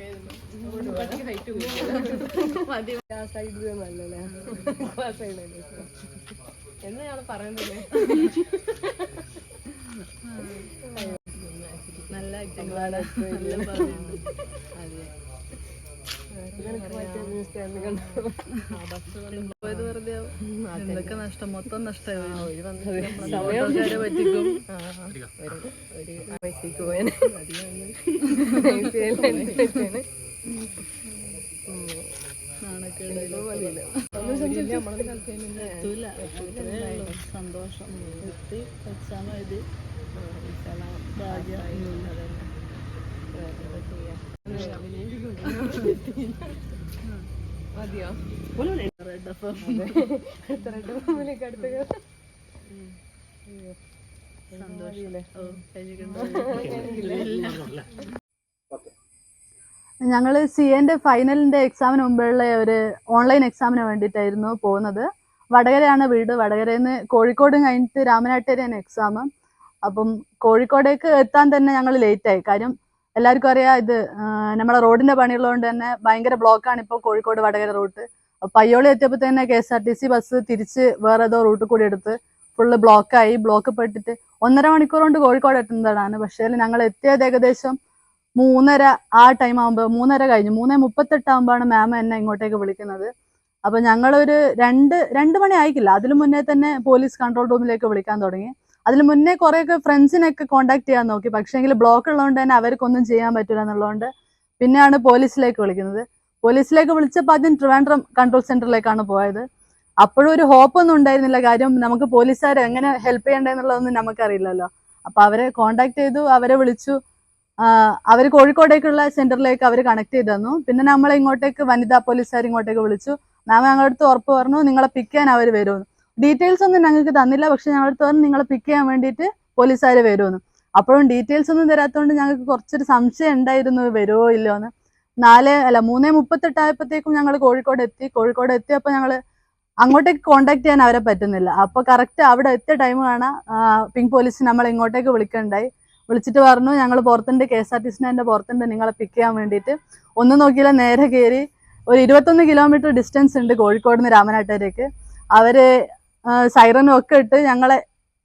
എന്ന് പറയുന്നത് നല്ല. അതെ. എന്തൊക്കെ നഷ്ടം മൊത്തം നഷ്ടമായി പറ്റിക്കും. സന്തോഷം എക്സാം മതിയോ? റെഡ് റെഡ് സി എന്റെ ഫൈനലിന്റെ എക്സാമിന് മുമ്പുള്ള ഒരു ഓൺലൈൻ എക്സാമിന് വേണ്ടിയിട്ടായിരുന്നു പോകുന്നത്. വടകരയാണ് വീട്. വടകരയിൽ നിന്ന് കോഴിക്കോട് കഴിഞ്ഞിട്ട് രാമനാട്ടേരിയാണ് എക്സാം അപ്പം കോഴിക്കോടേക്ക് എത്താൻ തന്നെ ഞങ്ങൾ ലേറ്റായി കാര്യം എല്ലാവർക്കും അറിയാം ഇത് നമ്മുടെ റോഡിന്റെ പണിയുള്ളതുകൊണ്ട് തന്നെ ഭയങ്കര ബ്ലോക്കാണ് ഇപ്പോൾ കോഴിക്കോട് വടകര റൂട്ട്. പയ്യോളി എത്തിയപ്പോൾ തന്നെ K S R T C bus തിരിച്ച് വേറെ ഏതോ റൂട്ട് കൂടി എടുത്ത് ഫുള്ള് ബ്ലോക്കായി ബ്ലോക്ക് പെട്ടിട്ട് ഒന്നര മണിക്കൂർ കൊണ്ട് കോഴിക്കോട് എത്തുന്നതാണ്. പക്ഷേ ഞങ്ങൾ എത്തിയത് ഏകദേശം മൂന്നര ആ ടൈം ആകുമ്പോൾ മൂന്നര കഴിഞ്ഞു. മൂന്നേ മുപ്പത്തെട്ട് ആകുമ്പോഴാണ് മാം എന്നെ ഇങ്ങോട്ടേക്ക് വിളിക്കുന്നത്. അപ്പോൾ ഞങ്ങളൊരു രണ്ട് രണ്ട് മണി ആയിക്കില്ല. അതിനു മുന്നേ തന്നെ പോലീസ് കൺട്രോൾ റൂമിലേക്ക് വിളിക്കാൻ തുടങ്ങി. അതിന് മുന്നേ കുറേയൊക്കെ ഫ്രണ്ട്സിനൊക്കെ കോണ്ടാക്ട് ചെയ്യാൻ നോക്കി. പക്ഷേങ്കിൽ ബ്ലോക്ക് ഉള്ളതുകൊണ്ട് തന്നെ അവർക്കൊന്നും ചെയ്യാൻ പറ്റില്ല എന്നുള്ളതുകൊണ്ട് പിന്നെയാണ് പോലീസിലേക്ക് വിളിക്കുന്നത്. പോലീസിലേക്ക് വിളിച്ചപ്പോൾ ആദ്യം ട്രിവാൻഡ്രം കൺട്രോൾ സെന്ററിലേക്കാണ് പോയത്. അപ്പോഴും ഒരു ഹോപ്പ് ഒന്നും ഉണ്ടായിരുന്നില്ല. കാര്യം നമുക്ക് പോലീസുകാർ എങ്ങനെ ഹെൽപ്പ് ചെയ്യേണ്ടതെന്നുള്ളതൊന്നും നമുക്കറിയില്ലല്ലോ. അപ്പോൾ അവരെ കോണ്ടാക്ട് ചെയ്തു അവരെ വിളിച്ചു. അവർ കോഴിക്കോടേക്കുള്ള സെന്ററിലേക്ക് അവർ കണക്ട് ചെയ്ത് തന്നു. പിന്നെ നമ്മളെ ഇങ്ങോട്ടേക്ക് വനിതാ പോലീസുകാർ ഇങ്ങോട്ടേക്ക് വിളിച്ചു. മാം ഞങ്ങളുടെ അടുത്ത് ഉറപ്പ് പറഞ്ഞു. നിങ്ങളെ പിക്ക് ചെയ്യാൻ അവർ വരുമെന്ന്. ഡീറ്റെയിൽസ് ഒന്നും ഞങ്ങൾക്ക് തന്നില്ല. പക്ഷെ ഞങ്ങളുടെ പറഞ്ഞു നിങ്ങളെ പിക്ക് ചെയ്യാൻ വേണ്ടിയിട്ട് പോലീസുകാർ വരുമെന്ന്. അപ്പോഴും ഡീറ്റെയിൽസ് ഒന്നും തരാത്തതുകൊണ്ട് ഞങ്ങൾക്ക് കുറച്ചൊരു സംശയം ഉണ്ടായിരുന്നു വരുമോ ഇല്ലയോ എന്ന്. നാല് അല്ല മൂന്നേ മുപ്പത്തെട്ടായപ്പോഴത്തേക്കും ഞങ്ങൾ കോഴിക്കോട് എത്തി. കോഴിക്കോട് എത്തിയപ്പോൾ ഞങ്ങൾ അങ്ങോട്ടേക്ക് കോണ്ടാക്ട് ചെയ്യാൻ അവരെ പറ്റുന്നില്ല. അപ്പോൾ കറക്റ്റ് അവിടെ എത്തിയ ടൈം കാണാം പിങ്ക് പോലീസ് നമ്മളെ ഇങ്ങോട്ടേക്ക് വിളിക്കണ്ടായി. വിളിച്ചിട്ട് പറഞ്ഞു ഞങ്ങൾ പുറത്തുണ്ട് കെ എസ് ആർ ടി സിന്റെ പുറത്തുണ്ട് നിങ്ങളെ പിക്ക് ചെയ്യാൻ വേണ്ടിയിട്ട്. ഒന്നും നോക്കിയില്ല നേരെ കയറി ഒരു ഇരുപത്തൊന്ന് കിലോമീറ്റർ ഡിസ്റ്റൻസ് ഉണ്ട് കോഴിക്കോട് നിന്ന് രാമനാട്ടേരേക്ക് അവർ സൈറനും ഒക്കെ ഇട്ട് ഞങ്ങളെ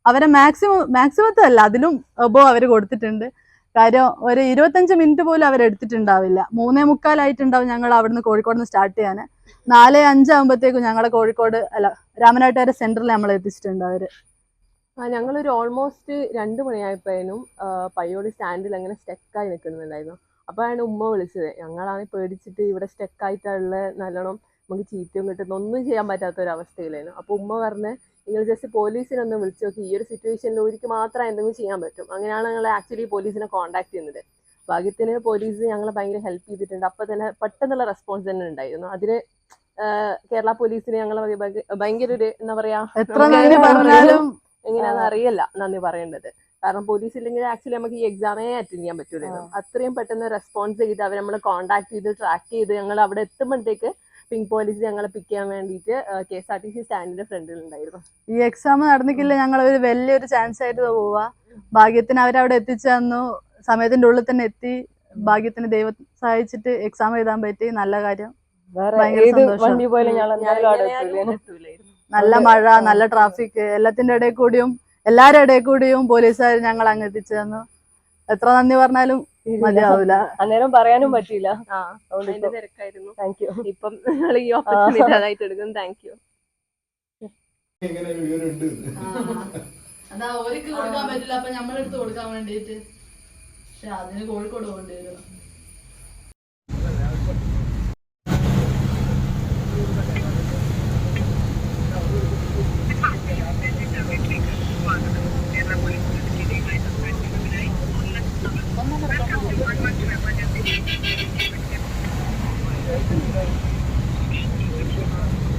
അവരെ മാക്സിമം മാക്സിമത്തും അല്ല അതിലും എബോ അവർ കൊടുത്തിട്ടുണ്ട്. കാര്യം ഒരു ഇരുപത്തഞ്ച് മിനിറ്റ് പോലും അവരെടുത്തിട്ടുണ്ടാവില്ല മൂന്നേ മുക്കാലായിട്ടുണ്ടാവും ഞങ്ങൾ അവിടുന്ന് കോഴിക്കോട് നിന്ന് സ്റ്റാർട്ട് ചെയ്യാൻ. നാല് അഞ്ചാകുമ്പോഴത്തേക്കും ഞങ്ങളെ കോഴിക്കോട് അല്ല രാമനാട്ടുകര സെന്ററിൽ നമ്മൾ എത്തിച്ചിട്ടുണ്ട് അവർ. ഞങ്ങളൊരു ഓൾമോസ്റ്റ് രണ്ട് മണിയായപ്പോഴേനും പയ്യോളി സ്റ്റാൻഡിൽ അങ്ങനെ സ്റ്റെക്കായി നിൽക്കുന്നുണ്ടായിരുന്നു അപ്പോഴാണ് ഉമ്മ വിളിച്ചത്. ഞങ്ങളാണ് പേടിച്ചിട്ട് ഇവിടെ സ്റ്റെക്കായിട്ടുള്ള നല്ലോണം നമുക്ക് ചീറ്റും കിട്ടുന്ന ഒന്നും ചെയ്യാൻ പറ്റാത്ത ഒരു അവസ്ഥയിലായിരുന്നു അപ്പോൾ ഉമ്മ പറഞ്ഞ് നിങ്ങൾ ജസ്റ്റ് പോലീസിനൊന്ന് വിളിച്ചു നോക്കി. ഈ ഒരു സിറ്റുവേഷനിൽ ഒരിക്കൽ മാത്രം എന്തെങ്കിലും ചെയ്യാൻ പറ്റും. അങ്ങനെയാണ് ഞങ്ങൾ ആക്ച്വലി പോലീസിനെ കോൺടാക്ട് ചെയ്യുന്നത്. ഭാഗ്യത്തിന് പോലീസ് ഞങ്ങളെ ഭയങ്കര ഹെൽപ്പ് ചെയ്തിട്ടുണ്ട്. അപ്പോൾ തന്നെ പെട്ടെന്നുള്ള റെസ്പോൺസ് തന്നെ ഉണ്ടായിരുന്നു. അതിന് കേരള പോലീസിന് ഞങ്ങൾ ഭയങ്കര ഒരു എന്താ പറയാ എങ്ങനെയാണെന്ന് അറിയില്ല നന്ദി പറയേണ്ടത്. കാരണം പോലീസ് ഇല്ലെങ്കിൽ ആക്ച്വലി നമുക്ക് ഈ എക്സാമേ അറ്റൻഡ് ചെയ്യാൻ പറ്റൂലായിരുന്നു. അത്രയും പെട്ടെന്ന് റെസ്പോൺസ് ചെയ്ത് അവർ നമ്മളെ കോൺടാക്ട് ചെയ്ത് ട്രാക്ക് ചെയ്ത് ഞങ്ങൾ അവിടെ എത്തുമ്പോഴത്തേക്ക് പിങ്ക് പോലീസ് ഞങ്ങളെ പിക്ക് ചെയ്യാൻ വേണ്ടിയിട്ട് K S R T C സ്റ്റാൻഡിന്റെ ഫ്രണ്ടിൽ ഉണ്ടായിരുന്നു. ഈ എക്സാം നടന്നിക്കില്ല ഞങ്ങൾ ഒരു വലിയൊരു ചാൻസ് ആയിട്ട് പോവാ. ഭാഗ്യത്തിന് അവരവിടെ എത്തിച്ചു തന്നു. സമയത്തിന്റെ ഉള്ളിൽ തന്നെ എത്തി. ഭാഗ്യത്തിന് ദൈവം സഹായിച്ചിട്ട് എക്സാം എഴുതാൻ പറ്റി. നല്ല കാര്യം. നല്ല മഴ നല്ല ട്രാഫിക് എല്ലാത്തിന്റെ ഇടയിൽ കൂടിയും എല്ലാരുടെ ഇടയിൽ കൂടിയും പോലീസുകാർ ഞങ്ങൾ അങ്ങ് എത്തിച്ചു തന്നു. എത്ര നന്ദി പറഞ്ഞാലും മതിയാവൂല. അന്നേരം പറയാനും പറ്റിയില്ല. തിരക്കായിരുന്നു. താങ്ക് യു ഇപ്പം നിങ്ങൾ ഈ ഓപ്പർച്യൂണിറ്റി അതായിട്ട് എടുക്കുന്നു താങ്ക് യു ഇങ്ങനെ അതാ ഓർക്ക് കൊടുക്കാൻ പറ്റില്ല. അപ്പൊ നമ്മളെടുത്ത് കൊടുക്കാൻ വേണ്ടിയിട്ട് പക്ഷെ അതിന് കോഴിക്കോട് പോകേണ്ടി വരും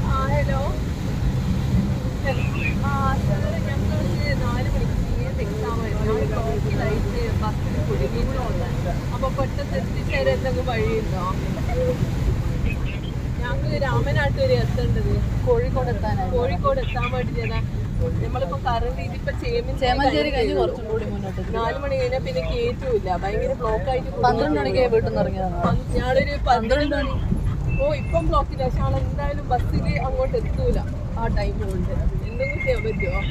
ഹലോ ഞങ്ങൾക്ക് നാല് മണിക്ക് എക്സാം ബ്ലോക്കിലായിട്ട് ബസ്സിൽ വഴിയുണ്ടോ ഞങ്ങൾ രാമനാട്ട് വരെ എത്തേണ്ടത് കോഴിക്കോട് എത്താനായി കോഴിക്കോട് എത്താൻ നമ്മളിപ്പോ കറണ്ട് ഇതിപ്പോ ചേമഞ്ചേരി കഴിഞ്ഞ് കുറച്ചും കൂടി മുന്നോട്ട്. നാല് മണി കഴിഞ്ഞാൽ പിന്നെ കേറ്റൂല ഭയങ്കര ബ്ലോക്ക് ആയിട്ട്. പന്ത്രണ്ട് മണിക്ക് വീട്ടിൽ നിന്ന് ഇറങ്ങിയതാണ്. ഞാനൊരു പന്ത്രണ്ട് മണി. ഓ ഇപ്പം ബ്ലോക്കില്ല പക്ഷെ ആൾ എന്തായാലും ബസ്സിൽ അങ്ങോട്ട് എത്തൂല. ആ ടൈം കൊണ്ട്. എന്തെങ്കിലും ചെയ്യാൻ പറ്റുമോ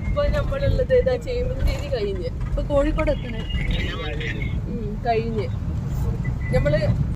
ഇപ്പൊ നമ്മളുള്ളത് ഇതാ ചേമഞ്ചേരി കഴിഞ്ഞ്. ഇപ്പൊ കോഴിക്കോട് എത്തണേ? ഉം, കഴിഞ്ഞ്. എന്തൊരു